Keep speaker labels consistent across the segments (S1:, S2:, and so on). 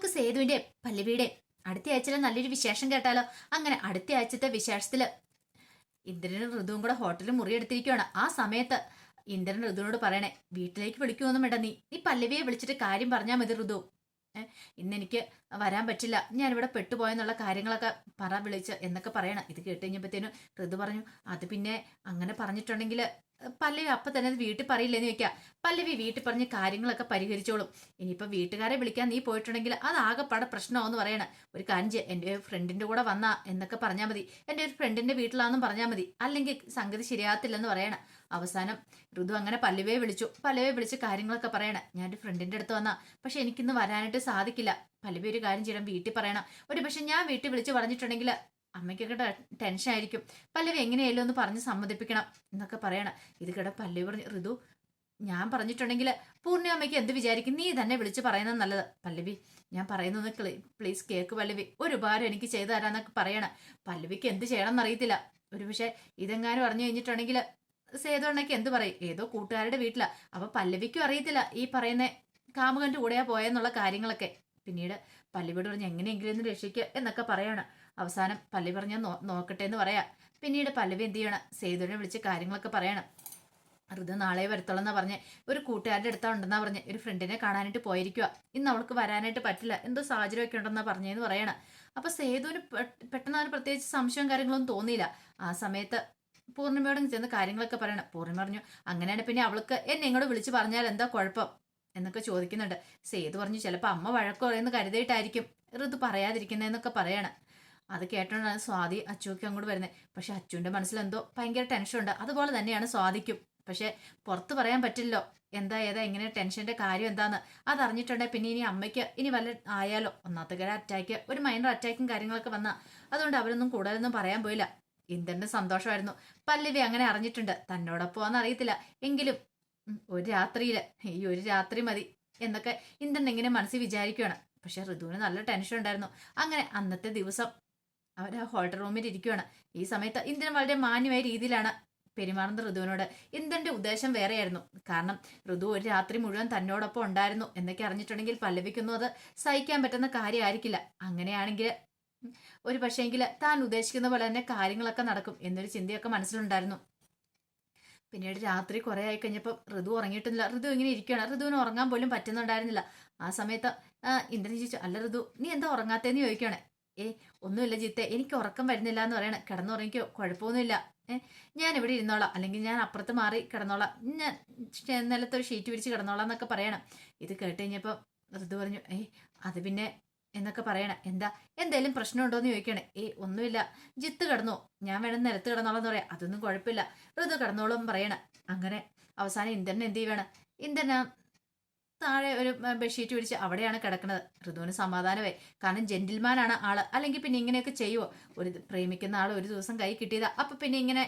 S1: നമുക്ക് സേതുവിന്റെ പല്ലവിയുടെ അടുത്ത ആഴ്ചയിലെ നല്ലൊരു വിശേഷം കേട്ടാലോ? അങ്ങനെ അടുത്ത ആഴ്ചത്തെ വിശേഷത്തിൽ ഇന്ദ്രനും ഋതുവും കൂടെ ഹോട്ടലിൽ മുറിയെടുത്തിരിക്കുകയാണ് ആ സമയത്ത് ഇന്ദ്രൻ ഋതുവിനോട് പറയണേ വീട്ടിലേക്ക് വിളിക്കുമൊന്നും വേണ്ട. നീ നീ പല്ലവിയെ വിളിച്ചിട്ട് കാര്യം പറഞ്ഞാൽ മതി ഋതു. ഇന്നെനിക്ക് വരാൻ പറ്റില്ല. ഞാനിവിടെ പെട്ടുപോയെന്നുള്ള കാര്യങ്ങളൊക്കെ പറ വിളിച്ച് എന്നൊക്കെ പറയണം. ഇത് കേട്ട് കഴിഞ്ഞപ്പോഴത്തേനും ഋതു പറഞ്ഞു അത് പിന്നെ അങ്ങനെ പറഞ്ഞിട്ടുണ്ടെങ്കിൽ പല്ലവി അപ്പം തന്നെ വീട്ടിൽ പറയില്ലെന്ന് വെക്കാം പല്ലവി വീട്ടിൽ പറഞ്ഞ് കാര്യങ്ങളൊക്കെ പരിഹരിച്ചോളും. ഇനിയിപ്പോൾ വീട്ടുകാരെ വിളിക്കാൻ നീ പോയിട്ടുണ്ടെങ്കിൽ അത് ആകെപ്പാടെ പ്രശ്നമാവെന്ന് പറയണ. ഒരു എന്റെ എന്റെ ഫ്രണ്ടിന്റെ കൂടെ വന്നാ എന്നൊക്കെ പറഞ്ഞാൽ മതി. എന്റെ ഒരു ഫ്രണ്ടിന്റെ വീട്ടിലാണെന്നും പറഞ്ഞാൽ മതി. അല്ലെങ്കിൽ സംഗതി ശരിയാകത്തില്ലെന്ന് പറയണ. അവസാനം ഋതു അങ്ങനെ പല്ലവിയെ വിളിച്ചു. പല്ലവിയെ വിളിച്ച് കാര്യങ്ങളൊക്കെ പറയണ. ഞാൻ ഒരു ഫ്രണ്ടിന്റെ അടുത്ത് വന്നാ. പക്ഷെ എനിക്കിന്ന് വരാനായിട്ട് സാധിക്കില്ല. പല്ലവി ഒരു കാര്യം ചെയ്യണം വീട്ടിൽ പറയണം. ഒരു പക്ഷെ ഞാൻ വീട്ടിൽ വിളിച്ച് പറഞ്ഞിട്ടുണ്ടെങ്കിൽ അമ്മയ്ക്കൊക്കെ ടെൻഷൻ ആയിരിക്കും. പല്ലവി എങ്ങനെയല്ലോ എന്ന് പറഞ്ഞ് സമ്മതിപ്പിക്കണം എന്നൊക്കെ പറയണം. ഇത് കേട്ട പല്ലവി പറഞ്ഞു ഋതു ഞാൻ പറഞ്ഞിട്ടുണ്ടെങ്കിൽ പൂർണി അമ്മയ്ക്ക് എന്ത് വിചാരിക്കും? നീ തന്നെ വിളിച്ച് പറയുന്നത് നല്ലത്. പല്ലവി ഞാൻ പറയുന്നത് പ്ലീസ് കേക്ക് പല്ലവി. ഒരു എനിക്ക് ചെയ്തു തരാന്നൊക്കെ പറയണം. പല്ലവിക്ക് എന്ത് ചെയ്യണം എന്നറിയത്തില്ല. ഒരു പക്ഷേ ഇതെങ്ങാനും അറിഞ്ഞു കഴിഞ്ഞിട്ടുണ്ടെങ്കിൽ സേതുണ്ണയ്ക്ക് എന്ത് പറയും? ഏതോ കൂട്ടുകാരുടെ വീട്ടിലാ. അപ്പൊ പല്ലവിക്കും അറിയത്തില്ല ഈ പറയുന്ന കാമുകന്റെ കൂടെയാ പോയെന്നുള്ള കാര്യങ്ങളൊക്കെ. പിന്നീട് പല്ലവിയോട് പറഞ്ഞ് എങ്ങനെയെങ്കിലും ഒന്ന് രക്ഷിക്കുക എന്നൊക്കെ പറയാണ്. അവസാനം പല്ലവി പറഞ്ഞ നോക്കട്ടെ എന്ന് പറയാം. പിന്നീട് പല്ലവി എന്ത് ചെയ്യണം? സേതുവിനെ വിളിച്ച് കാര്യങ്ങളൊക്കെ പറയണം. ഋതു നാളെ വരത്തുള്ളെന്നാ പറഞ്ഞ്. ഒരു കൂട്ടുകാരുടെ അടുത്താ ഉണ്ടെന്നാ പറഞ്ഞ്. ഒരു ഫ്രണ്ടിനെ കാണാനായിട്ട് പോയിരിക്കുക ഇന്ന് അവൾക്ക് വരാനായിട്ട് പറ്റില്ല. എന്തോ സാഹചര്യമൊക്കെ ഉണ്ടെന്നാ പറഞ്ഞതെന്ന് പറയണം. അപ്പൊ സേതുവിന് പെട്ടെന്ന് അവന് പ്രത്യേകിച്ച് സംശയവും കാര്യങ്ങളൊന്നും തോന്നിയില്ല. ആ സമയത്ത് പൂർണിമയോട് ചെന്ന് കാര്യങ്ങളൊക്കെ പറയണം. പൂർണിമ പറഞ്ഞു അങ്ങനെയാണ് പിന്നെ അവൾക്ക് എന്നെ ഇങ്ങോട്ട് വിളിച്ച് പറഞ്ഞാൽ എന്താ കുഴപ്പം? എന്നൊക്കെ ചോദിക്കുന്നുണ്ട്. സേതു പറഞ്ഞു ചിലപ്പോൾ അമ്മ വഴക്ക് പറയുമെന്ന് കരുതിയിട്ടായിരിക്കും ഋതു പറയാതിരിക്കുന്നതെന്നൊക്കെ പറയണം. അത് കേട്ടോണ്ടാണ് സ്വാതി അച്ചുവൊക്കെ അങ്ങോട്ട് വരുന്നത് പക്ഷെ അച്ചുവിന്റെ മനസ്സിൽ എന്തോ ഭയങ്കര ടെൻഷൻ ഉണ്ട് അതുപോലെ തന്നെയാണ് സ്വാതിക്കും. പക്ഷെ പുറത്ത് പറയാൻ പറ്റില്ലല്ലോ എന്താ ഏതാ എങ്ങനെ ടെൻഷന്റെ കാര്യം എന്താന്ന്. അതറിഞ്ഞിട്ടുണ്ടെങ്കിൽ പിന്നെ ഇനി അമ്മയ്ക്ക് ഇനി വല്ല ആയാലോ? ഒന്നാമത്തെ കാര്യം അറ്റാക്ക് ഒരു മൈനർ അറ്റാക്കും കാര്യങ്ങളൊക്കെ വന്നാ. അതുകൊണ്ട് അവരൊന്നും കൂടുതലൊന്നും പറയാൻ പോയില്ല. ഇന്ദ്രന്റെ സന്തോഷമായിരുന്നു. പല്ലവി അങ്ങനെ അറിഞ്ഞിട്ടുണ്ട്. തന്നോടൊപ്പം അറിയത്തില്ല. എങ്കിലും ഒരു രാത്രിയിൽ ഈ ഒരു രാത്രി മതി എന്നൊക്കെ ഇന്ദ്രൻ ഇങ്ങനെ മനസ്സിൽ വിചാരിക്കുകയാണ് പക്ഷെ ഋതുവിന് നല്ല ടെൻഷൻ ഉണ്ടായിരുന്നു അങ്ങനെ അന്നത്തെ ദിവസം അവർ ആ ഹോട്ടൽ റൂമിൽ ഇരിക്കുകയാണ് ഈ സമയത്ത് ഇന്ദ്രൻ വളരെ മാന്യമായ രീതിയിലാണ് പെരുമാറുന്നത് ഋതുവിനോട്. ഇന്ദ്രന്റെ ഉദ്ദേശം വേറെയായിരുന്നു. കാരണം ഋതു ഒരു രാത്രി മുഴുവൻ തന്നോടൊപ്പം ഉണ്ടായിരുന്നു എന്നൊക്കെ അറിഞ്ഞിട്ടുണ്ടെങ്കിൽ പല്ലവിക്കൊന്നും അത് സഹിക്കാൻ പറ്റുന്ന കാര്യമായിരിക്കില്ല. അങ്ങനെയാണെങ്കിൽ ഒരു പക്ഷേങ്കിൽ താൻ ഉദ്ദേശിക്കുന്ന പോലെ തന്നെ കാര്യങ്ങളൊക്കെ നടക്കും എന്നൊരു ചിന്തയൊക്കെ മനസ്സിലുണ്ടായിരുന്നു. പിന്നീട് രാത്രി കുറെ ആയി കഴിഞ്ഞപ്പോൾ ഋതു ഉറങ്ങിയിട്ടില്ല. ഋതു ഇങ്ങനെ ഇരിക്കുകയാണ് ഋതുവിന് ഉറങ്ങാൻ പോലും പറ്റുന്നുണ്ടായിരുന്നില്ല. ആ സമയത്ത് ഇന്ദ്രൻ ചോദിച്ചു അല്ല ഋതു നീ എന്താ ഉറങ്ങാത്തേന്ന് ചോദിക്കുകയാണ് ഏ ഒന്നുമില്ല ജിത്തെ എനിക്ക് ഉറക്കം വരുന്നില്ല എന്ന് പറയണേ. കിടന്നുറങ്ങിക്കോ കുഴപ്പമൊന്നുമില്ല. ഏ ഞാൻ ഇവിടെ ഇരുന്നോളാം. അല്ലെങ്കിൽ ഞാൻ അപ്പുറത്ത് മാറി കിടന്നോളാം. ഞാൻ നിലത്ത് ഒരു ഷീറ്റ് വിരിച്ച് കിടന്നോളാം എന്നൊക്കെ പറയണം. ഇത് കേട്ട് കഴിഞ്ഞപ്പോൾ ഋതു പറഞ്ഞു ഏ അത് പിന്നെ എന്നൊക്കെ പറയണം. എന്താ എന്തേലും പ്രശ്നമുണ്ടോ എന്ന് ചോദിക്കണേ. ഏ ഒന്നുമില്ല. ജിത്ത് കിടന്നു. ഞാൻ വേണം നിലത്ത് കിടന്നോളാം എന്ന് പറയാം. അതൊന്നും കുഴപ്പമില്ല. ഋതു കിടന്നോളും പറയണം. അങ്ങനെ അവസാനം ഇന്ദ്രൻ എന്ത് ചെയ്യണം ഇന്ദ്രൻ ആ താഴെ ഒരു ബെഡ്ഷീറ്റ് പിടിച്ച് അവിടെയാണ് കിടക്കുന്നത്. ഋതുവിന് സമാധാനമായി. കാരണം ജെന്റിൽമാനാണ് ആൾ. അല്ലെങ്കിൽ പിന്നെ ഇങ്ങനെയൊക്കെ ചെയ്യുമോ ഒരു പ്രേമിക്കുന്ന ആൾ ഒരു ദിവസം കൈ കിട്ടിയതാ. അപ്പൊ പിന്നെ ഇങ്ങനെ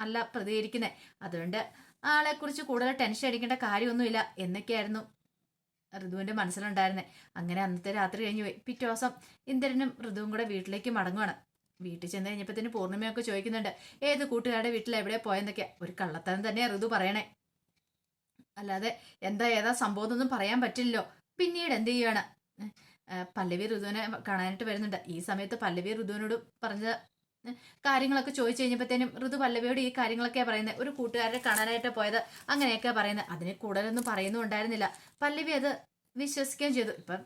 S1: അല്ല പ്രതികരിക്കുന്നത് അതുകൊണ്ട് ആളെ കുറിച്ച് കൂടുതൽ ടെൻഷൻ അടിക്കേണ്ട കാര്യമൊന്നുമില്ല. എന്നൊക്കെയായിരുന്നു ഋതുവിന്റെ മനസ്സിലുണ്ടായിരുന്നത് അങ്ങനെ അന്നത്തെ രാത്രി കഴിഞ്ഞു പോയി. പിറ്റേ ദിവസം ഇന്ദ്രനും ഋതുവും കൂടെ വീട്ടിലേക്ക് മടങ്ങുവാണ്. വീട്ടിൽ ചെന്ന് കഴിഞ്ഞപ്പത്തിന് പൂർണിമയൊക്കെ ചോദിക്കുന്നുണ്ട്. ഏത് കൂട്ടുകാരുടെ വീട്ടിൽ എവിടെ പോയെന്നൊക്കെ. ഒരു കള്ളത്തരം തന്നെയാണ് ഋതു പറയണേ. അല്ലാതെ എന്താ ഏതാ സംഭവം എന്നൊന്നും പറയാൻ പറ്റില്ലല്ലോ. പിന്നീട് എന്ത് ചെയ്യാണ് പല്ലവി ഋതുവിനെ കാണാനായിട്ട് വരുന്നുണ്ട്. ഈ സമയത്ത് പല്ലവി ഋതുവിനോട് പറഞ്ഞ കാര്യങ്ങളൊക്കെ ചോദിച്ചു കഴിഞ്ഞപ്പോഴത്തേനും ഋതു പല്ലവിയോട് ഈ കാര്യങ്ങളൊക്കെയാ പറയുന്നത്. ഒരു കൂട്ടുകാരെ കാണാനായിട്ട് പോയത്. അങ്ങനെയൊക്കെ പറയുന്നത്. അതിന് കൂടുതലൊന്നും പറയുന്നുണ്ടായിരുന്നില്ല പല്ലവി അത് വിശ്വസിക്കുകയും ചെയ്തു. ഇപ്പം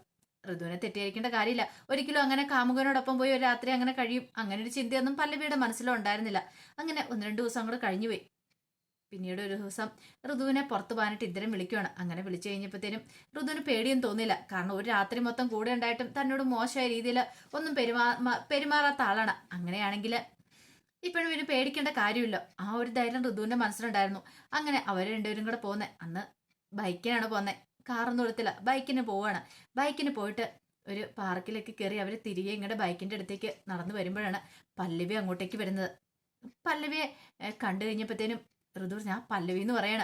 S1: ഋതുവിനെ തെറ്റിദ്ധരിക്കേണ്ട കാര്യമില്ല. ഒരിക്കലും അങ്ങനെ കാമുകനോടൊപ്പം പോയി ഒരു രാത്രി അങ്ങനെ കഴിയും. അങ്ങനെ ഒരു ചിന്തയൊന്നും പല്ലവിയുടെ മനസ്സിലോ ഉണ്ടായിരുന്നില്ല അങ്ങനെ ഒന്ന് രണ്ട് ദിവസം കൂടെ കഴിഞ്ഞുപോയി. പിന്നീട് ഒരു ദിവസം ഋതുവിനെ പുറത്തു പോകാനായിട്ട് ഇന്ദ്രൻ വിളിക്കുകയാണ് അങ്ങനെ വിളിച്ചു കഴിഞ്ഞപ്പോഴത്തേനും ഋതുവിന് പേടിയും തോന്നില്ല കാരണം ഒരു രാത്രി മൊത്തം കൂടെ ഉണ്ടായിട്ടും തന്നോട് മോശമായ രീതിയിൽ ഒന്നും പെരുമാ പെരുമാറാത്ത ആളാണ്. അങ്ങനെയാണെങ്കിൽ ഇപ്പോഴും ഇവന് പേടിക്കേണ്ട കാര്യമില്ല. ആ ഒരു ധൈര്യം ഋതുവിന്റെ മനസ്സിലുണ്ടായിരുന്നു. അങ്ങനെ അവർ രണ്ടുപേരും കൂടെ പോകുന്നത് അന്ന് ബൈക്കിനാണ് പോകുന്നത് കാറൊന്നും എടുത്തില്ല. ബൈക്കിന് പോവാണ്. ബൈക്കിന് പോയിട്ട് ഒരു പാർക്കിലേക്ക് കയറി അവർ തിരികെ ഇങ്ങോട്ട് ബൈക്കിന്റെ അടുത്തേക്ക് നടന്നു വരുമ്പോഴാണ് പല്ലവി അങ്ങോട്ടേക്ക് വരുന്നത്. പല്ലവിയെ കണ്ടു കഴിഞ്ഞപ്പോഴത്തേനും ഋതു ഞാൻ പല്ലവി എന്ന് പറയണ.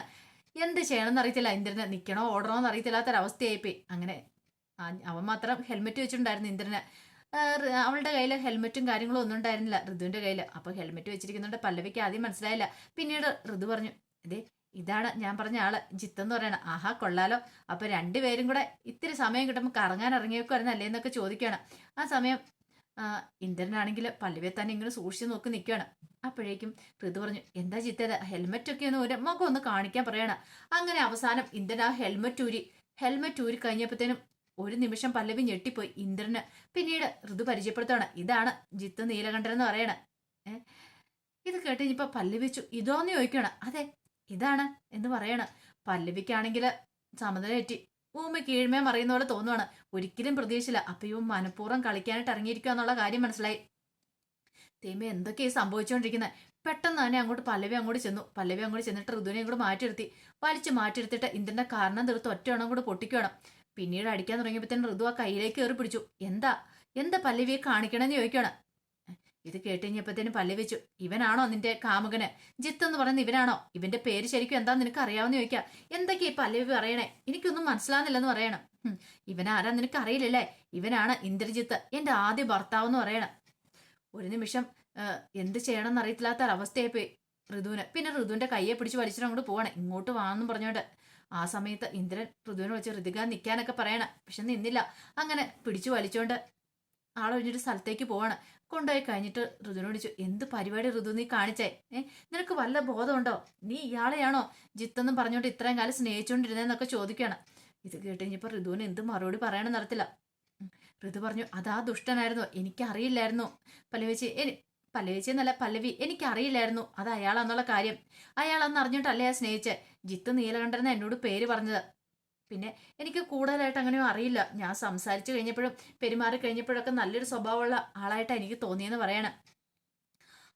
S1: എന്ത് ചെയ്യണമെന്ന് അറിയത്തില്ല ഇന്ദ്രനെ നിൽക്കണോ ഓടണോ എന്ന് അറിയത്തില്ലാത്തൊരവസ്ഥയായിപ്പോയി അങ്ങനെ അവൻ മാത്രം ഹെൽമെറ്റ് വെച്ചിട്ടുണ്ടായിരുന്നു ഇന്ദ്രനെ. അവളുടെ കയ്യിൽ ഹെൽമെറ്റും കാര്യങ്ങളും ഒന്നും ഉണ്ടായിരുന്നില്ല ഋതുവിന്റെ കയ്യിൽ അപ്പൊ ഹെൽമെറ്റ് വെച്ചിരിക്കുന്നുണ്ട്. പല്ലവിക്ക് ആദ്യം മനസ്സിലായില്ല. പിന്നീട് ഋതു പറഞ്ഞു അതെ ഇതാണ് ഞാൻ പറഞ്ഞ ആൾ ജിത്ത് എന്ന് പറയണ. ആഹാ കൊള്ളാലോ. അപ്പൊ രണ്ടുപേരും കൂടെ ഇത്തിരി സമയം കിട്ടുമ്പോൾ കറങ്ങാൻ ഇറങ്ങിയേക്കുമായിരുന്നല്ലേ എന്നൊക്കെ ചോദിക്കുകയാണ്. ആ സമയം ഇന്ദ്രനാണെങ്കിൽ പല്ലുവെ തന്നെ ഇങ്ങനെ സൂക്ഷിച്ച് നോക്കി നിൽക്കുകയാണ്. അപ്പോഴേക്കും ഋതു പറഞ്ഞു എന്താ ചിത്തേത് ഹെൽമെറ്റ് ഒക്കെ ഒന്ന് ഒരു മുഖം ഒന്ന് കാണിക്കാൻ പറയണം. അങ്ങനെ അവസാനം ഇന്ദ്രൻ ആ ഹെൽമെറ്റ് ഊരി ഹെൽമെറ്റ് ഊരി കഴിഞ്ഞപ്പോഴത്തേനും ഒരു നിമിഷം പല്ലവി ഞെട്ടിപ്പോയി ഇന്ദ്രന്. പിന്നീട് ഋതു പരിചയപ്പെടുത്താണ് ഇതാണ് ജിത്ത് നീലകണ്ഠൻ എന്ന് പറയണ. ഇത് കേട്ട് കഴിഞ്ഞപ്പോ പല്ലവിച്ചു ഇതോന്ന് ചോദിക്കണം അതെ ഇതാണ് എന്ന് പറയണ. പല്ലവിക്കാണെങ്കിൽ സമനിലറ്റി ഊമ കീഴ്മേ മറിയുന്ന പോലെ തോന്നുവാണ്. ഒരിക്കലും പ്രതീക്ഷിച്ചില്ല. അപ്പൊ മനഃപൂർവം കളിക്കാനായിട്ട് ഇറങ്ങിയിരിക്കുക എന്നുള്ള കാര്യം മനസ്സിലായി. തേമ എന്തൊക്കെയാണ് സംഭവിച്ചുകൊണ്ടിരിക്കുന്നത് പെട്ടെന്ന് തന്നെ അങ്ങോട്ട് പല്ലവി അങ്ങോട്ട് ചെന്നു. പല്ലവി അങ്ങോട്ട് ചെന്നിട്ട് ഋതുവിനെ അങ്ങോട്ട് മാറ്റിയിരുത്തി. വലിച്ച് മാറ്റിയെടുത്തിട്ട് ഇന്ദ്രന്റെ കാരണം തീർത്ത് ഒറ്റയണം കൂടെ പൊട്ടിക്കണം പിന്നീട് അടിക്കാൻ തുടങ്ങിയപ്പോഴത്തേനും ഋതു ആ കയ്യിലേക്ക് കയറി പിടിച്ചു എന്താ? എന്താ പല്ലവിയെ കാണിക്കണമെന്ന് ചോദിക്കണം ഇത് കേട്ട് പല്ലി വെച്ചു. ഇവനാണോ നിന്റെ കാമുകന്? ജിത്ത് എന്ന് പറയുന്ന ഇവനാണോ? ഇവന്റെ പേര് ശരിക്കും എന്താ നിനക്ക് അറിയാവുന്ന ചോദിക്കാം. എന്തൊക്കെയാ ഈ പല്ലവി പറയണേ? എനിക്കൊന്നും മനസ്സിലാവുന്നില്ലെന്ന് പറയണം. ഇവനാരാ നിനക്ക് അറിയില്ലല്ലേ? ഇവനാണ് ഇന്ദ്രജിത്ത് എന്റെ ആദ്യ ഭർത്താവ് എന്ന് പറയണം. ഒരു നിമിഷം എന്ത് ചെയ്യണമെന്ന് അറിയത്തില്ലാത്ത ഒരവസ്ഥയായി പോയി ഋതുവിന്. പിന്നെ ഋതുവിന്റെ കയ്യെ പിടിച്ച് വലിച്ചിട്ട് അങ്ങോട്ട് പോവാണ്. ഇങ്ങോട്ട് വാന്നും പറഞ്ഞോണ്ട്. ആ സമയത്ത് ഇന്ദ്രൻ ഋതുവിനെ വിളിച്ച് ഋതിക നിൽക്കാനൊക്കെ പറയണം. പക്ഷെ നിന്നില്ല. അങ്ങനെ പിടിച്ചു വലിച്ചോണ്ട് ആളൊഴിഞ്ഞൊരു സ്ഥലത്തേക്ക് പോവാണ്. കൊണ്ടുപോയി കഴിഞ്ഞിട്ട് ഋതുവിനോട് ചോദിച്ചു എന്ത് പരിപാടി ഋതു നീ കാണിച്ചേ? ഏ നിനക്ക് വല്ല ബോധമുണ്ടോ? നീ ഇയാളെയാണോ ജിത്തെന്നും പറഞ്ഞോണ്ട് ഇത്രയും കാലം സ്നേഹിച്ചുകൊണ്ടിരുന്നതെന്നൊക്കെ ചോദിക്കുകയാണ്. ഇത് കേട്ട് കഴിഞ്ഞപ്പോൾ ഋതുവിന് എന്ത് മറുപടി പറയണമെന്ന് അറിയത്തില്ല. ഋതു പറഞ്ഞു അതാ ദുഷ്ടനായിരുന്നു എനിക്കറിയില്ലായിരുന്നു. പല്ലവിച്ചി എനി പല്ലവേച്ചി എന്നല്ല പല്ലവി എനിക്കറിയില്ലായിരുന്നു. അത് അയാളാന്നുള്ള കാര്യം. അയാളെന്ന് അറിഞ്ഞിട്ടല്ലേ ആ സ്നേഹിച്ചേ? ജിത്ത് നീലകണ്ഠൻ എന്നോട് പേര് പറഞ്ഞത്. പിന്നെ എനിക്ക് കൂടുതലായിട്ട് അങ്ങനെയും അറിയില്ല. ഞാൻ സംസാരിച്ചു കഴിഞ്ഞപ്പോഴും പെരുമാറി കഴിഞ്ഞപ്പോഴൊക്കെ നല്ലൊരു സ്വഭാവമുള്ള ആളായിട്ടാണ് എനിക്ക് തോന്നിയെന്ന് പറയണം.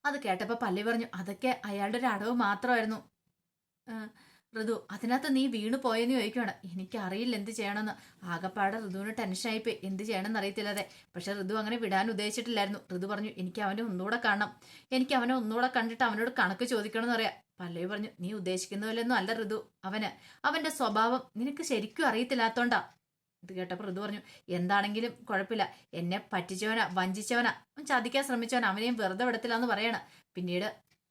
S1: അത് കേട്ടപ്പോൾ പല്ലി പറഞ്ഞു അതൊക്കെ അയാളുടെ ഒരു അടവ് മാത്രമായിരുന്നു. ഋതു അതിനകത്ത് നീ വീണു പോയെന്ന് ചോദിക്കുകയാണ് എനിക്കറിയില്ല എന്ത് ചെയ്യണമെന്ന്. ആകപ്പാടെ ഋതുവിന് ടെൻഷനായിപ്പോയി. എന്ത് ചെയ്യണമെന്ന് അറിയത്തില്ലാതെ. പക്ഷെ ഋതു അങ്ങനെ വിടാൻ ഉദ്ദേശിച്ചിട്ടില്ലായിരുന്നു. ഋതു പറഞ്ഞു എനിക്ക് അവനെ ഒന്നുകൂടെ കാണണം. എനിക്ക് അവനെ ഒന്നുകൂടെ കണ്ടിട്ട് അവനോട് കണക്ക് ചോദിക്കണമെന്ന് പറയാം. പല്ലവി പറഞ്ഞു നീ ഉദ്ദേശിക്കുന്ന പോലെയൊന്നും അല്ല ഋതു. അവന് അവന്റെ സ്വഭാവം നിനക്ക് ശരിക്കും അറിയത്തില്ലാത്തോണ്ടാ. ഇത് കേട്ടപ്പോൾ ഋതു പറഞ്ഞു എന്താണെങ്കിലും കുഴപ്പമില്ല. എന്നെ പറ്റിച്ചവനാ വഞ്ചിച്ചവനാ. ചതിക്കാൻ ശ്രമിച്ചവൻ അവനെയും വെറുതെ വിടത്തില്ല എന്ന് പറയണം. പിന്നീട്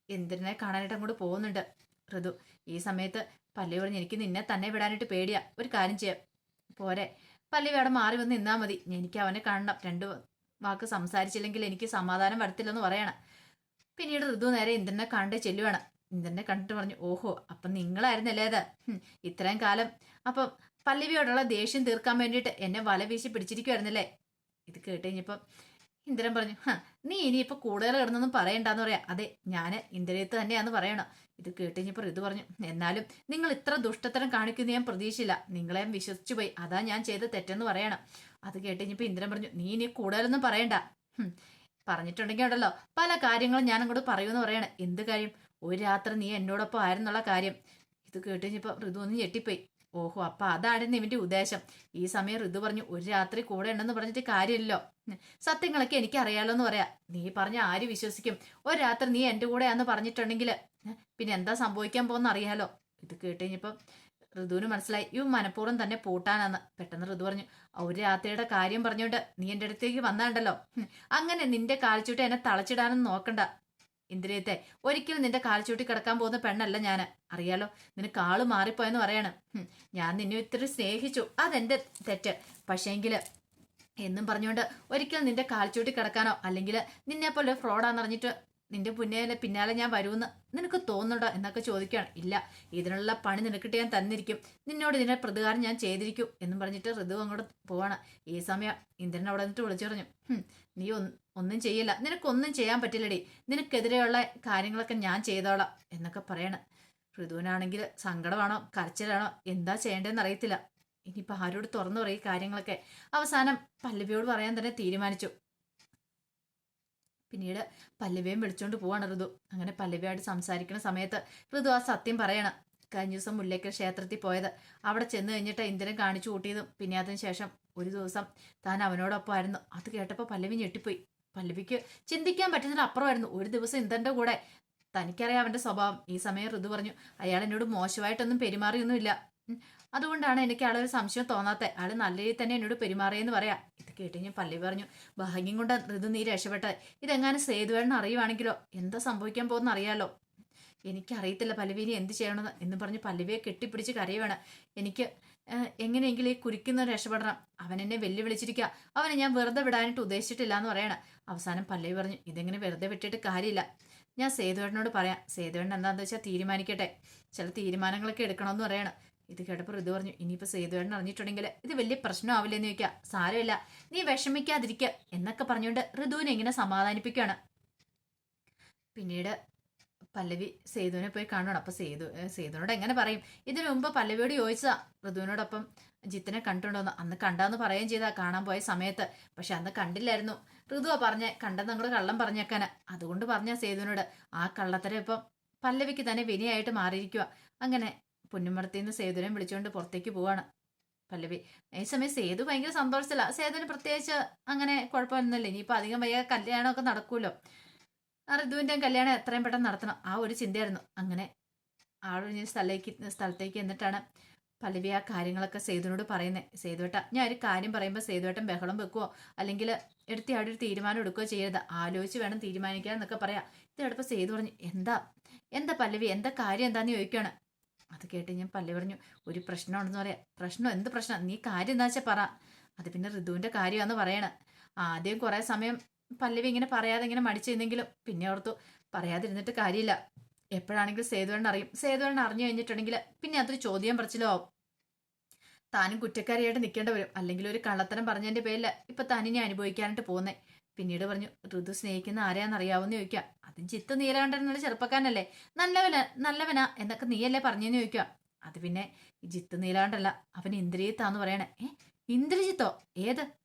S1: എന്തിനെ കാണാനായിട്ട് അങ്ങോട്ട് പോകുന്നുണ്ട്. ഋതു ഈ സമയത്ത് പല്ലവി പറഞ്ഞു എനിക്ക് നിന്നെ തന്നെ വിടാനായിട്ട് പേടിയാ. ഒരു കാര്യം ചെയ്യാം. പോരെ. പല്ലവി അവിടെ മാറി വന്ന് നിന്നാ മതി. എനിക്ക് അവനെ കാണണം. രണ്ട് വാക്ക് സംസാരിച്ചില്ലെങ്കിൽ എനിക്ക് സമാധാനം വരത്തില്ലെന്ന് പറയണം. പിന്നീട് ഋതു നേരെ ഇന്ദ്രനെ കണ്ട് ചെല്ലുവാണ്. ഇന്ദ്രനെ കണ്ടിട്ട് പറഞ്ഞു ഓഹോ അപ്പം നിങ്ങളായിരുന്നല്ലേ അത്? ഇത്രയും കാലം അപ്പം പല്ലവിയോടുള്ള ദേഷ്യം തീർക്കാൻ വേണ്ടിയിട്ട് എന്നെ വല വീശി പിടിച്ചിരിക്കുമായിരുന്നല്ലേ ഇത് കേട്ട് കഴിഞ്ഞപ്പം ഇന്ദ്രൻ പറഞ്ഞു ഹ നീ ഇനിയിപ്പോൾ കൂടുതൽ കിടന്നൊന്നും പറയണ്ടെന്ന് പറയാം. അതെ ഞാൻ ഇന്ദ്രയത്ത് തന്നെയാന്ന് പറയണം. ഇത് കേട്ട് കഴിഞ്ഞപ്പോൾ ഇത് പറഞ്ഞു എന്നാലും നിങ്ങൾ ഇത്ര ദുഷ്ടത്തരം കാണിക്കുന്ന ഞാൻ പ്രതീക്ഷിച്ചില്ല. നിങ്ങളെ വിശ്വസിച്ചു പോയി അതാ ഞാൻ ചെയ്ത തെറ്റെന്ന് പറയണം. അത് കേട്ട് കഴിഞ്ഞപ്പോൾ ഇന്ദ്രൻ പറഞ്ഞു നീ ഇനി കൂടുതലൊന്നും പറയണ്ട. പറഞ്ഞിട്ടുണ്ടെങ്കിൽ ഉണ്ടല്ലോ പല കാര്യങ്ങളും ഞാൻ അങ്ങോട്ട് പറയുമെന്ന് പറയണം. എന്ത് കാര്യം? ഒരു രാത്രി നീ എന്നോടൊപ്പം ആയിരുന്നുള്ള കാര്യം. ഇത് കേട്ട് കഴിഞ്ഞപ്പോൾ ഋതു ഒന്ന് ഞെട്ടിപ്പോയി. ഓഹോ അപ്പൊ അതായിരുന്നു ഇവന്റെ ഉദ്ദേശം. ഈ സമയം ഋതു പറഞ്ഞു ഒരു രാത്രി കൂടെ ഉണ്ടെന്ന് പറഞ്ഞിട്ട് കാര്യമില്ലല്ലോ. സത്യങ്ങളൊക്കെ എനിക്ക് അറിയാലോ എന്ന് പറയാ. നീ പറഞ്ഞ ആര് വിശ്വസിക്കും? ഒരു രാത്രി നീ എന്റെ കൂടെയാന്ന് പറഞ്ഞിട്ടുണ്ടെങ്കിൽ പിന്നെ എന്താ സംഭവിക്കാൻ പോകുന്ന അറിയാലോ. ഇത് കേട്ട് കഴിഞ്ഞപ്പം ഋതുവിന് മനസ്സിലായി. ഇവ മനഃപൂർവം തന്നെ പൂട്ടാനാന്ന്. പെട്ടെന്ന് ഋതു പറഞ്ഞു "ആ ഒരു രാത്രിയുടെ കാര്യം പറഞ്ഞോണ്ട് നീ എന്റെ അടുത്തേക്ക് വന്നാണ്ടല്ലോ. അങ്ങനെ നിന്റെ കാൽച്ചുട്ട് എന്നെ തളച്ചിടാനൊന്നും നോക്കണ്ട. ഇന്ദ്രിയത്തെ. ഒരിക്കലും നിന്റെ കാൽച്ചൂട്ടി കിടക്കാൻ പോകുന്ന പെണ്ണല്ല ഞാൻ അറിയാലോ നിനക്ക് ആൾ മാറിപ്പോയെന്ന് പറയാണ്. ഞാൻ നിന്നെ ഇത്തിരി സ്നേഹിച്ചു. അതെന്റെ തെറ്റ്. പക്ഷേങ്കിൽ എന്നും പറഞ്ഞുകൊണ്ട് ഒരിക്കലും നിന്റെ കാൽച്ചൂട്ടി കിടക്കാനോ അല്ലെങ്കിൽ നിന്നെ പോലെ ഫ്രോഡാന്ന് അറിഞ്ഞിട്ട് നിന്റെ പുന്നേലെ പിന്നാലെ ഞാൻ വരുമെന്ന് നിനക്ക് തോന്നുന്നുണ്ടോ എന്നൊക്കെ ചോദിക്കുകയാണ്. ഇല്ല ഇതിനുള്ള പണി നിനക്കിട്ട് ഞാൻ തന്നിരിക്കും. നിന്നോട് ഇതിനെ പ്രതികാരം ഞാൻ ചെയ്തിരിക്കും എന്നും പറഞ്ഞിട്ട് ഋതു അങ്ങോട്ട് പോവാണ്. ഈ സമയം ഇന്ദ്രൻ അവിടെ നിന്നിട്ട് വിളിച്ചു പറഞ്ഞു നീ ഒന്ന് ഒന്നും ചെയ്യില്ല. നിനക്കൊന്നും ചെയ്യാൻ പറ്റില്ലടി. നിനക്കെതിരെയുള്ള കാര്യങ്ങളൊക്കെ ഞാൻ ചെയ്തോളാം എന്നൊക്കെ പറയണം. ഋതുവിനാണെങ്കിൽ സങ്കടമാണോ? കരച്ചിലാണോ? എന്താ ചെയ്യേണ്ടതെന്ന് അറിയത്തില്ല. ഇനിയിപ്പോൾ ആരോട് തുറന്നു പറയും കാര്യങ്ങളൊക്കെ? അവസാനം പല്ലവിയോട് പറയാൻ തന്നെ തീരുമാനിച്ചു. പിന്നീട് പല്ലവിയും വിളിച്ചുകൊണ്ട് പോവാണ് ഋതു. അങ്ങനെ പല്ലവിയായിട്ട് സംസാരിക്കുന്ന സമയത്ത് ഋതു ആ സത്യം പറയണം. കഴിഞ്ഞ ദിവസം മുല്ലയ്ക്കൽ ക്ഷേത്രത്തിൽ പോയത്. അവിടെ ചെന്ന് കഴിഞ്ഞിട്ട് ഇന്ദ്രൻ കാണിച്ചു കൂട്ടിയതും പിന്നെ അതിന് ശേഷം ഒരു ദിവസം താൻ അവനോടൊപ്പം ആയിരുന്നു. അത് കേട്ടപ്പോൾ പല്ലവി ഞെട്ടിപ്പോയി. പല്ലവിക്ക് ചിന്തിക്കാൻ പറ്റുന്നതിന് അപ്പുറമായിരുന്നു ഒരു ദിവസം ഇന്ദ്രന്റെ കൂടെ തനിക്കറിയാം അവന്റെ സ്വഭാവം. ഈ സമയം ഋതു പറഞ്ഞു അയാൾ എന്നോട് മോശമായിട്ടൊന്നും പെരുമാറിയൊന്നുമില്ല. അതുകൊണ്ടാണ് എനിക്ക് ആളൊരു സംശയം തോന്നാത്തത് ആൾ നല്ല രീതിയിൽ തന്നെ എന്നോട് പെരുമാറിയെന്ന് പറയാം. ഇത് കേട്ട് ഞാൻ പല്ലവി പറഞ്ഞു ഭാഗ്യം കൊണ്ട് ഋതു നീ രക്ഷപ്പെട്ടത് ഇതെങ്ങാനും സേതുവേണ്ണ അറിയുവാണെങ്കിലോ? എന്താ സംഭവിക്കാൻ പോകുന്ന അറിയാലോ? എനിക്കറിയത്തില്ല പല്ലവിനെ എന്ത് ചെയ്യണമെന്ന് എന്ന് പറഞ്ഞ് പല്ലവിയെ കെട്ടിപ്പിടിച്ച് കരയുവാണ്. എനിക്ക് എങ്ങനെയെങ്കിലും ഈ കുരിക്കുന്ന രക്ഷപ്പെടണം. അവൻ എന്നെ വെല്ലുവിളിച്ചിരിക്കുക അവനെ ഞാൻ വെറുതെ വിടാനായിട്ട് ഉദ്ദേശിച്ചിട്ടില്ല എന്ന് പറയണം. അവസാനം പല്ലവി പറഞ്ഞു ഇതെങ്ങനെ വെറുതെ വിട്ടിട്ട് കാര്യമില്ല. ഞാൻ സേതുവേട്ടനോട് പറയാം. സേതുവേട്ടൻ എന്താണെന്ന് വെച്ചാൽ തീരുമാനിക്കട്ടെ. ചില തീരുമാനങ്ങളൊക്കെ എടുക്കണമെന്ന് പറയണം. ഇത് കേട്ടപ്പോൾ ഇത് പറഞ്ഞു ഇനിയിപ്പോൾ സേതുവേട്ടൻ അറിഞ്ഞിട്ടുണ്ടെങ്കിൽ ഇത് വലിയ പ്രശ്നമാവില്ലെന്ന് ചോദിക്കുക സാരമില്ല. നീ വിഷമിക്കാതിരിക്കുക എന്നൊക്കെ പറഞ്ഞുകൊണ്ട് ഋതുവിനെ എങ്ങനെ സമാധാനിപ്പിക്കുകയാണ് പിന്നീട് പല്ലവി സേതുവിനെ പോയി കാണണം അപ്പൊ സേതു സേതുവിനോട് എങ്ങനെ പറയും? ഇതിനു മുമ്പ് പല്ലവിയോട് ചോദിച്ചതാ. ഋതുവിനോടൊപ്പം ജിത്തിനെ കണ്ടിട്ടുണ്ടോന്ന്. അന്ന് കണ്ടാന്ന് പറയുകയും ചെയ്താ കാണാൻ പോയ സമയത്ത്. പക്ഷെ അന്ന് കണ്ടില്ലായിരുന്നു. ഋതുവാ പറഞ്ഞ കണ്ടെന്ന് അങ്ങോട്ട് കള്ളം പറഞ്ഞേക്കാന്. അതുകൊണ്ട് പറഞ്ഞ സേതുവിനോട് ആ കള്ളത്തരം ഇപ്പം പല്ലവിക്ക് തന്നെ വിനയായിട്ട് മാറിയിരിക്കുക അങ്ങനെ പുന്നുമടത്തിൽ നിന്ന് സേതുവിനെ വിളിച്ചുകൊണ്ട് പുറത്തേക്ക് പോവാണ് പല്ലവി. ഈ സമയം സേതു ഭയങ്കര സന്തോഷത്തില്ല സേതുവിന് പ്രത്യേകിച്ച് അങ്ങനെ കുഴപ്പമൊന്നുമില്ല. ഇനിയിപ്പോൾ അധികം വയ്യ കല്യാണമൊക്കെ നടക്കുമല്ലോ. ആ ഋതുവിന്റെ കല്യാണം എത്രയും പെട്ടെന്ന് നടത്തണം. ആ ഒരു ചിന്തയായിരുന്നു. അങ്ങനെ ആളൊഴിഞ്ഞ സ്ഥലത്തേക്ക് സ്ഥലത്തേക്ക് എന്നിട്ടാണ് പല്ലവി ആ കാര്യങ്ങളൊക്കെ സേതുവിനോട് പറയുന്നത് സേതുവേട്ട ഞാൻ ഒരു കാര്യം പറയുമ്പോൾ സേതുവേട്ടൻ ബഹളം വെക്കുവോ? അല്ലെങ്കിൽ എടുത്ത് അവിടെ ഒരു തീരുമാനം എടുക്കുകയോ ചെയ്യരുത്. ആലോചിച്ച് വേണം തീരുമാനിക്കാൻ എന്നൊക്കെ പറയാം. ഇത് കേട്ടപ്പോൾ സേതു പറഞ്ഞു എന്താ? എന്താ പല്ലവി? എന്താ കാര്യം? എന്താന്ന് ചോദിക്കുകയാണ് അത് കേട്ട് ഞാൻ പല്ലവി പറഞ്ഞു ഒരു പ്രശ്നമുണ്ടെന്ന് പറയാം. പ്രശ്നം? എന്ത് പ്രശ്നം? നീ കാര്യം എന്താ വെച്ചാൽ പറ. അത് പിന്നെ ഋതുവിന്റെ കാര്യമാണെന്ന് പറയണേ. ആദ്യം കുറേ സമയം പല്ലവി ഇങ്ങനെ പറയാതെ ഇങ്ങനെ മടിച്ചിരുന്നെങ്കിലും പിന്നെ ഓർത്തു പറയാതിരുന്നിട്ട് കാര്യമില്ല. എപ്പോഴാണെങ്കിലും സേതുവേണ്ണ അറിയും. സേതുവേണ്ണ അറിഞ്ഞു കഴിഞ്ഞിട്ടുണ്ടെങ്കിൽ പിന്നെ അതൊരു ചോദ്യം പറച്ചിലോ ആവും. താനും കുറ്റക്കാരിയായിട്ട് നിൽക്കേണ്ടി വരും അല്ലെങ്കിൽ ഒരു കള്ളത്തരം പറഞ്ഞതിന്റെ പേരിൽ ഇപ്പൊ തനിനെ അനുഭവിക്കാനായിട്ട് പോകുന്നേ. പിന്നീട് പറഞ്ഞു ഋതു സ്നേഹിക്കുന്ന ആരെയാന്ന് അറിയാവുന്ന ചോദിക്കുക. അതും ചിത്ത് നീലാണ്ടനുള്ള ചെറുപ്പക്കാരനല്ലേ. നല്ലവന നല്ലവനാ എന്നൊക്കെ നീയല്ലേ പറഞ്ഞെന്ന് ചോദിക്കുക. അത് പിന്നെ ജിത്ത് നീലാണ്ടല്ല അവൻ ഇന്ദ്രിയത്താന്ന് പറയണേ. ഏ? ഇന്ദ്രജിത്തോ? ഏത്?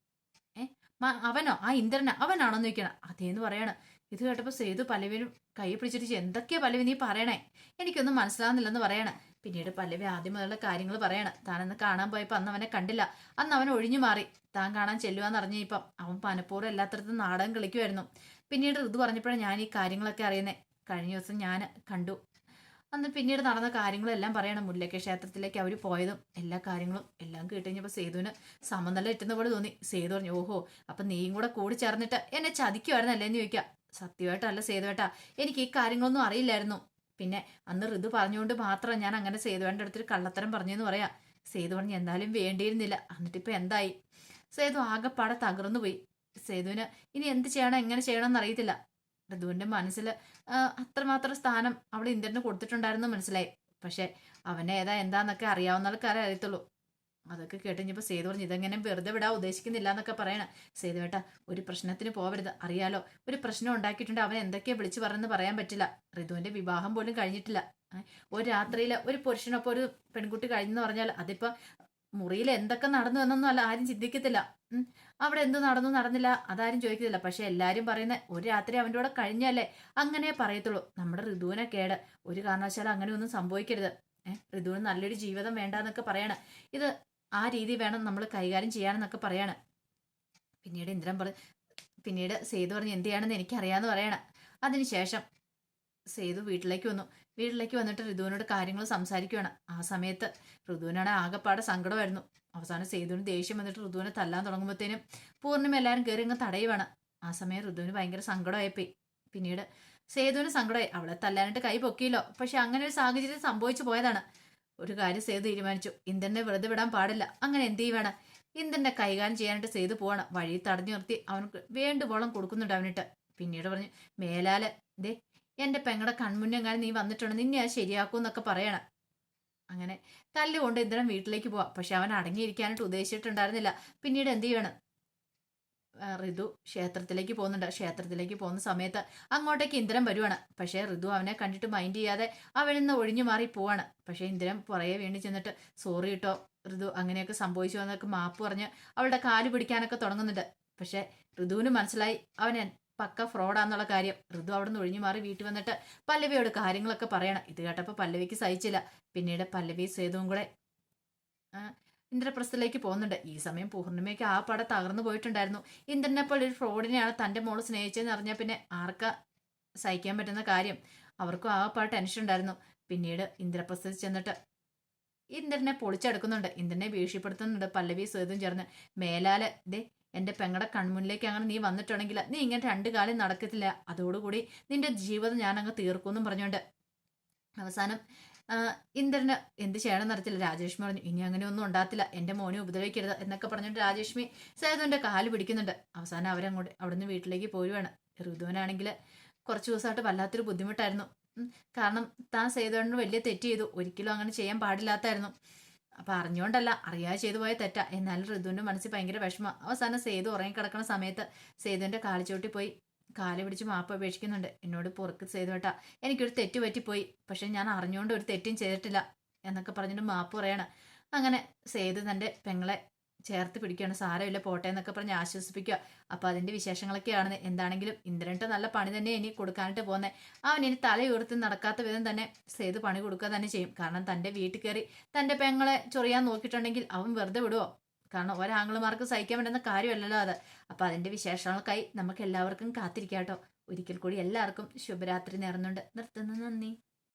S1: അവനോ? ആ ഇന്ദ്രനോ അവനാണോന്ന് ചോദിക്കണം അതേന്ന് പറയാണ്. ഇത് കേട്ടപ്പോൾ സേതു പല്ലവിനും കൈ പിടിച്ചിട്ട് എന്തൊക്കെയാ പല്ലവി നീ പറയണേ? എനിക്കൊന്നും മനസ്സിലാവുന്നില്ലെന്ന് പറയണം. പിന്നീട് പല്ലവി ആദ്യം മുതലുള്ള കാര്യങ്ങൾ പറയണം. താനെന്ന് കാണാൻ പോയപ്പോൾ അന്ന് അവനെ കണ്ടില്ല. അന്ന് അവൻ ഒഴിഞ്ഞു മാറി. താൻ കാണാൻ ചെല്ലുവാന്ന് അറിഞ്ഞപ്പം അവൻ പനപ്പൂർവം എല്ലാത്തരത്തും നാടകം കളിക്കുമായിരുന്നു പിന്നീട് ഋതു പറഞ്ഞപ്പോഴാണ് ഞാൻ ഈ കാര്യങ്ങളൊക്കെ അറിയുന്നത് കഴിഞ്ഞ ദിവസം ഞാൻ കണ്ടു. അന്ന് പിന്നീട് നടന്ന കാര്യങ്ങളെല്ലാം പറയണം മുല്ലയ്ക്ക ക്ഷേത്രത്തിലേക്ക് അവർ പോയതും എല്ലാ കാര്യങ്ങളും എല്ലാം കേട്ടുകഴിഞ്ഞപ്പോൾ സേതുവിന് സമനില കിട്ടുന്ന പോലെ തോന്നി. സേതു പറഞ്ഞു ഓഹോ അപ്പം നീയും കൂടെ കൂടി ചേർന്നിട്ട് എന്നെ ചതിക്കുമായിരുന്നല്ലേ എന്ന് ചോദിക്കുക സത്യമായിട്ടല്ല സേതുവേട്ടാ എനിക്ക് ഈ കാര്യങ്ങളൊന്നും അറിയില്ലായിരുന്നു. പിന്നെ അന്ന് ഋതു പറഞ്ഞുകൊണ്ട് മാത്രം ഞാൻ അങ്ങനെ സേതുവേണ്ട അടുത്തൊരു കള്ളത്തരം പറഞ്ഞെന്ന് പറയാം. സേതു പറഞ്ഞു എന്തായാലും വേണ്ടിയിരുന്നില്ല. എന്നിട്ടിപ്പോൾ എന്തായി? സേതു ആകെപ്പാടെ തകർന്നു പോയി സേതുവിന് ഇനി എന്ത് ചെയ്യണം? എങ്ങനെ ചെയ്യണമെന്ന് അറിയത്തില്ല ഋതുവിന്റെ മനസ്സിൽ അത്രമാത്രം സ്ഥാനം അവിടെ ഇന്ദ്രന് കൊടുത്തിട്ടുണ്ടായിരുന്നു മനസ്സിലായി. പക്ഷെ അവനെ ഏതാ എന്താന്നൊക്കെ അറിയാവുന്ന ആൾക്കാരെ അറിയത്തുള്ളൂ. അതൊക്കെ കേട്ട് കേട്ടുകഴിഞ്ഞപ്പോൾ സേതു പറഞ്ഞു ഇതെങ്ങനെ വെറുതെ വിടാൻ ഉദ്ദേശിക്കുന്നില്ല എന്നൊക്കെ പറയണ. സേതുവേട്ട ഒരു പ്രശ്നത്തിന് പോവരുത് അറിയാലോ. ഒരു പ്രശ്നം ഉണ്ടാക്കിയിട്ടുണ്ട് അവൻ എന്തൊക്കെയാ വിളിച്ചു പറഞ്ഞെന്ന് പറയാൻ പറ്റില്ല. ഋതുവിന്റെ വിവാഹം പോലും കഴിഞ്ഞിട്ടില്ല. ഒരു രാത്രിയിൽ ഒരു പുരുഷനൊപ്പം ഒരു പെൺകുട്ടി കഴിഞ്ഞെന്ന് പറഞ്ഞാൽ അതിപ്പോ മുറിയിൽ എന്തൊക്കെ നടന്നു എന്നൊന്നും അല്ല ആരും ചിന്തിക്കത്തില്ല. അവിടെ എന്ത് നടന്നു നടന്നില്ല അതാരും ചോദിക്കത്തില്ല. പക്ഷെ എല്ലാരും പറയുന്ന ഒരു രാത്രി അവന്റെ കൂടെ കഴിഞ്ഞല്ലേ? അങ്ങനെ പറയത്തുള്ളൂ. നമ്മുടെ ഋതുവിനെ കേട്. ഒരു കാരണവശാലും അങ്ങനെ ഒന്നും സംഭവിക്കരുത്. ഏഹ് ഋതുവിന് നല്ലൊരു ജീവിതം വേണ്ടാന്നൊക്കെ പറയാണ്. ഇത് ആ രീതി വേണം നമ്മൾ കൈകാര്യം ചെയ്യാനെന്നൊക്കെ പറയാണ്. പിന്നീട് ഇന്ദ്രൻ പറ പിന്നീട് സേതു പറഞ്ഞ് എന്ത് ചെയ്യണമെന്ന് എനിക്കറിയാമെന്ന് പറയണ. അതിനുശേഷം സേതു വീട്ടിലേക്ക് വന്നു. വീട്ടിലേക്ക് വന്നിട്ട് ഋതുവിനോട് കാര്യങ്ങൾ സംസാരിക്കുകയാണ് ആ സമയത്ത് ഋതുവിനാണ് ആകെപ്പാടെ സങ്കടമായിരുന്നു. അവസാനം സേതുവിന് ദേഷ്യം വന്നിട്ട് ഋതുവിനെ തല്ലാൻ തുടങ്ങുമ്പോഴത്തേനും പൂർണിമ എല്ലാവരും കയറി ഇങ്ങ് തടയുവാണ്. ആ സമയം ഋതുവിന് ഭയങ്കര സങ്കടമായിപ്പോയി. പിന്നീട് സേതുവിന് സങ്കടമായി. അവളെ തല്ലാനായിട്ട് കൈ പൊക്കിയില്ലോ. പക്ഷെ അങ്ങനെ ഒരു സാഹചര്യം സംഭവിച്ചു പോയതാണ്. ഒരു കാര്യം സേതു തീരുമാനിച്ചു. ഇന്ദ്രനെ വെറുതെ വിടാൻ പാടില്ല. അങ്ങനെ എന്ത് ചെയ്യുവാണ്? ഇന്ദ്രനെ കൈകാര്യം ചെയ്യാനായിട്ട് സേതു പോവാണ്. വഴി തടഞ്ഞു നിർത്തി അവനക്ക് വേണ്ടുവോളം കൊടുക്കുന്നുണ്ട് അവനിട്ട്. പിന്നീട് പറഞ്ഞു മേലാൽ ദേ എന്റെ പെങ്ങടെ കൺമുന്നെങ്ങാനും നീ വന്നിട്ടുണ്ട് നിന്നെ അത് ശരിയാക്കൂ എന്നൊക്കെ പറയണം. അങ്ങനെ തല്ലുകൊണ്ട് ഇന്ദ്രൻ വീട്ടിലേക്ക് പോവാം. പക്ഷെ അവൻ അടങ്ങിയിരിക്കാനായിട്ട് ഉദ്ദേശിച്ചിട്ടുണ്ടായിരുന്നില്ല. പിന്നീട് എന്ത് ചെയ്യണം? ഋതു ക്ഷേത്രത്തിലേക്ക് പോകുന്നുണ്ട്. ക്ഷേത്രത്തിലേക്ക് പോകുന്ന സമയത്ത് അങ്ങോട്ടേക്ക് ഇന്ദ്രൻ വരുവാണ്. പക്ഷേ ഋതു അവനെ കണ്ടിട്ട് മൈൻഡ് ചെയ്യാതെ അവനിൽ നിന്ന് ഒഴിഞ്ഞു മാറി പോവാണ്. പക്ഷേ ഇന്ദ്രൻ പുറകെ വീണ്ടി ചെന്നിട്ട് സോറി കേട്ടോ ഋതു അങ്ങനെയൊക്കെ സംഭവിച്ചു എന്നൊക്കെ മാപ്പ് പറഞ്ഞ് അവളുടെ കാൽ പിടിക്കാനൊക്കെ തുടങ്ങുന്നുണ്ട്. പക്ഷേ ഋതുവിന് മനസ്സിലായി അവൻ പക്ക ഫ്രോഡാന്നുള്ള കാര്യം. ഋതു അവിടെ നിന്ന് ഒഴിഞ്ഞു മാറി വീട്ടിൽ വന്നിട്ട് പല്ലവിയോട് കാര്യങ്ങളൊക്കെ പറയണം. ഇത് കേട്ടപ്പോൾ പല്ലവിക്ക് സഹിച്ചില്ല. പിന്നീട് പല്ലവി സേതുവും കൂടെ ഇന്ദ്രപ്രസ്ഥത്തിലേക്ക് പോകുന്നുണ്ട്. ഈ സമയം പൂർണിമയ്ക്ക് ആ പട തകർന്നു പോയിട്ടുണ്ടായിരുന്നു. ഇന്ദ്രനെ പോലെ ഒരു ഫ്രോഡിനെയാണ് തന്റെ മോൾ സ്നേഹിച്ചതെന്ന് അറിഞ്ഞാൽ പിന്നെ ആർക്കാ സഹിക്കാൻ പറ്റുന്ന കാര്യം? അവർക്കും ആ പാട് ടെൻഷൻ ഉണ്ടായിരുന്നു. പിന്നീട് ഇന്ദ്രപ്രസ്ഥത്തിൽ ചെന്നിട്ട് ഇന്ദ്രനെ പൊളിച്ചെടുക്കുന്നുണ്ട്. ഇന്ദ്രനെ ഭീഷണിപ്പെടുത്തുന്നുണ്ട് പല്ലവി സേതും ചേർന്ന്. മേലാലെ ദേ എന്റെ പെങ്ങടെ കൺമുന്നിലേക്ക് അങ്ങനെ നീ വന്നിട്ടുണ്ടെങ്കിൽ നീ ഇങ്ങനെ രണ്ടു കാലം നടക്കത്തില്ല. അതോടുകൂടി നിന്റെ ജീവിതം ഞാൻ അങ്ങ് തീർക്കുമെന്നും പറഞ്ഞുകൊണ്ട് അവസാനം ഇന്ദ്രന് എന്ത് ചെയ്യണം നടത്തില്ല രാജലക്ഷ്മി പറഞ്ഞു ഇനി അങ്ങനെ ഒന്നും ഉണ്ടാകത്തില്ല. എന്റെ മോനെ ഉപദ്രവിക്കരുത് എന്നൊക്കെ പറഞ്ഞുകൊണ്ട് രാജേഷ്മി സേതുവിന്റെ കാൽ പിടിക്കുന്നുണ്ട്. അവസാനം അവരങ്ങോട്ട് അവിടുന്ന് വീട്ടിലേക്ക് പോരുവാണ്. ഋതുവനാണെങ്കിൽ കുറച്ച് ദിവസമായിട്ട് വല്ലാത്തൊരു ബുദ്ധിമുട്ടായിരുന്നു. കാരണം താൻ സേതുവിനോട് വലിയ തെറ്റ് ചെയ്തു. ഒരിക്കലും അങ്ങനെ ചെയ്യാൻ പാടില്ലാത്തായിരുന്നു. അപ്പം അറിഞ്ഞുകൊണ്ടല്ല അറിയാതെ ചെയ്തു പോയ തെറ്റാ. എന്നാലും ഋതുവിന്റെ മനസ്സിൽ ഭയങ്കര വിഷമം. അവസാനം സേതു ഉറങ്ങിക്കിടക്കുന്ന സമയത്ത് സേതുവിന്റെ കാലിച്ചോട്ടി പോയി കാൽ പിടിച്ച് മാപ്പ് അപേക്ഷിക്കുന്നുണ്ട്. എന്നോട് പൊറുക്ക് സേതു കേട്ടാ എനിക്കൊരു തെറ്റ് പറ്റിപ്പോയി. പക്ഷെ ഞാൻ അറിഞ്ഞുകൊണ്ട് ഒരു തെറ്റും ചെയ്തിട്ടില്ല എന്നൊക്കെ പറഞ്ഞിട്ട് മാപ്പ് പറയാണ്. അങ്ങനെ സേതു തന്റെ പെങ്ങളെ ചേർത്ത് പിടിക്കുകയാണ്. സാരമില്ല പോട്ടെ എന്നൊക്കെ പറഞ്ഞ് ആശ്വസിപ്പിക്കുക. അപ്പോൾ അതിന്റെ വിശേഷങ്ങളൊക്കെയാണ്. എന്താണെങ്കിലും ഇന്ദ്രനിട്ട് നല്ല പണി തന്നെ ഇനി കൊടുക്കാനായിട്ട് പോകുന്നത് അവൻ ഇനി തലയുയർത്തി നടക്കാത്ത വിധം തന്നെ സേതു പണി കൊടുക്കുക തന്നെ ചെയ്യും. കാരണം തന്റെ വീട്ടിൽ കയറി തന്റെ പെങ്ങളെ ചൊറിയാൻ നോക്കിയിട്ടുണ്ടെങ്കിൽ അവൻ വെറുതെ വിടുവോ? കാരണം ഒരാങ്ങളുമാർക്ക് സഹിക്കാൻ പറ്റുന്ന കാര്യമല്ലല്ലോ അത്. അപ്പോൾ അതിന്റെ വിശേഷങ്ങൾക്കായി നമുക്ക് എല്ലാവർക്കും കാത്തിരിക്കാം കേട്ടോ. ഒരിക്കൽ കൂടി എല്ലാവർക്കും ശുഭരാത്രി നേർന്നുണ്ട്. നിർത്തുന്നു നന്ദി.